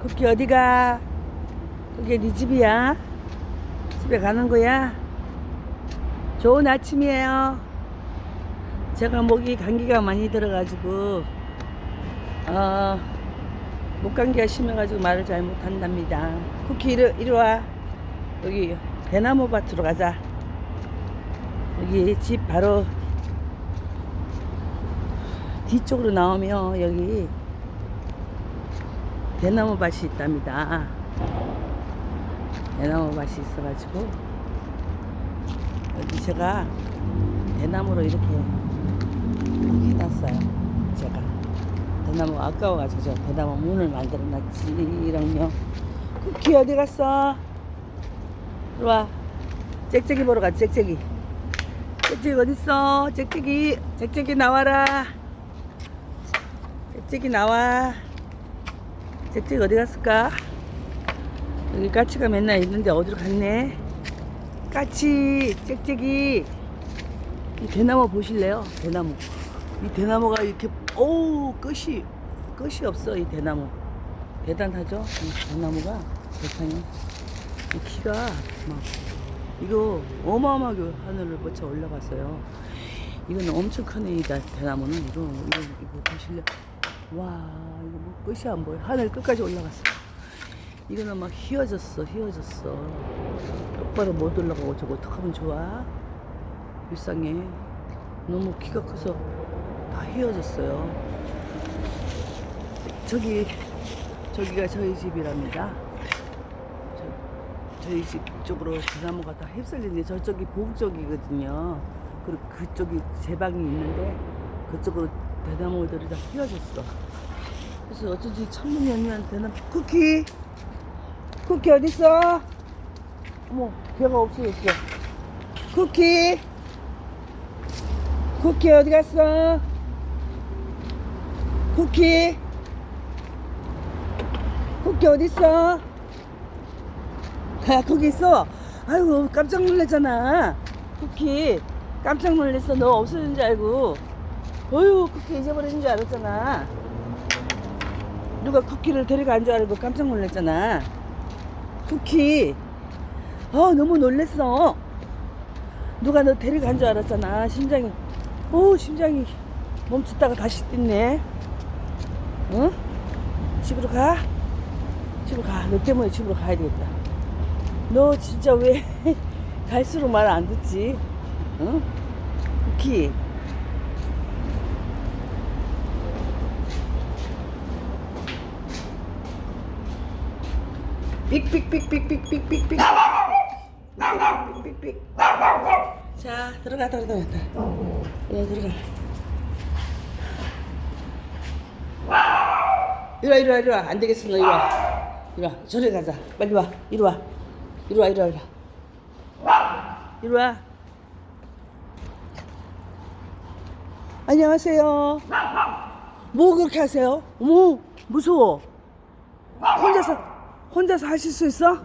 쿠키 어디가? 그게 네 집이야? 집에 가는 거야? 좋은 아침이에요. 제가 목이 감기가 많이 들어가지고 어, 목감기가 심해가지고 말을 잘 못한답니다. 쿠키 이리, 이리 와. 여기 대나무 밭으로 가자. 여기 집 바로 뒤쪽으로 나오면 여기 대나무 밭이 있답니다. 대나무 밭이 있어가지고 여기 제가 대나무로 이렇게 해놨어요. 제가 대나무 아까워가지고 제가 대나무 문을 만들어놨지 이랑요. 쿠키 어디 갔어? 이리 와. 짹짹이 보러 가. 짹짹이. 짹짹이 어딨어? 짹짹이. 짹짹이 나와라. 짹짹이 나와. 짹짹이 어디 갔을까? 여기 까치가 맨날 있는데 어디로 갔네? 까치, 짹짹이. 이 대나무 보실래요? 대나무. 이 대나무가 이렇게, 오, 끝이, 끝이 없어, 이 대나무. 대단하죠? 이 대나무가 세상에. 이 키가 막, 이거 어마어마하게 하늘을 뻗쳐 올라갔어요. 이건 엄청 이 대- 대나무는. 이거, 이거, 이거 보실래요? 와, 이거 뭐 끝이 안 보여. 하늘 끝까지 올라갔어. 이거는 막 휘어졌어, 휘어졌어. 똑바로 못 올라가고 저거 어떡하면 좋아? 불쌍해. 너무 키가 커서 다 휘어졌어요. 저기, 저기가 저희 집이랍니다. 저, 저희 집 쪽으로 대나무가 다 휩쓸리는데 저쪽이 북쪽이거든요. 그리고 그쪽이 제 방이 있는데 그쪽으로 대나무들이 다 휘어졌어. 그래서 어쩐지 창문 대나무 쿠키 쿠키 어딨어? 어머 걔가 없어졌어. 쿠키 쿠키 어디 갔어? 쿠키 쿠키 어디 있어? 아 거기 있어. 아이고 깜짝 놀랐잖아. 쿠키 깜짝 놀랐어. 너 없어진 줄 알고. 어휴 쿠키 잊어버린 줄 알았잖아. 누가 쿠키를 데려간 줄 알고 깜짝 놀랐잖아. 쿠키. 어 너무 놀랬어. 누가 너 데려간 줄 알았잖아. 심장이. 오 심장이 멈췄다가 다시 뛰네. 응? 집으로 가. 집으로 가. 너 때문에 집으로 가야 되겠다. 너 진짜 왜 갈수록 말 안 듣지? 응? 쿠키. 삑삑삑삑삑삑삑삑. 삑삑삑. 자, 들어가, 들어가, 들어가. 예, 들어가. 이리 와, 이리 와, 이리 와. 안 되겠어, 너 이리 와. 이리 와. 저리 가자. 빨리 와. 이리 와. 이리 와, 이리 와, 이리 와. 이리 와. 안녕하세요. 뭐 그렇게 하세요? 어머, 무서워. 혼자서, 혼자서 하실 수 있어?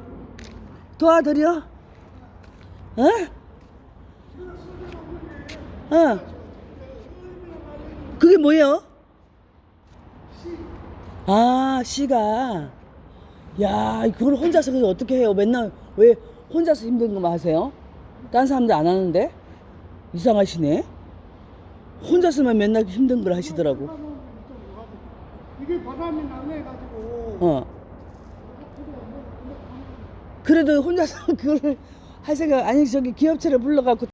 도와드려? 어? 어. 그게 뭐예요? 아, 씨가. 야, 그걸 혼자서 그래서 어떻게 해요? 맨날 왜 혼자서 힘든 것만 하세요? 딴 사람들 안 하는데? 이상하시네. 혼자서만 맨날 힘든 걸 하시더라고. 이게 바람이 나네가지고 어. 그래도 혼자서 그걸 할 생각, 아니, 저기 기업체를 불러갖고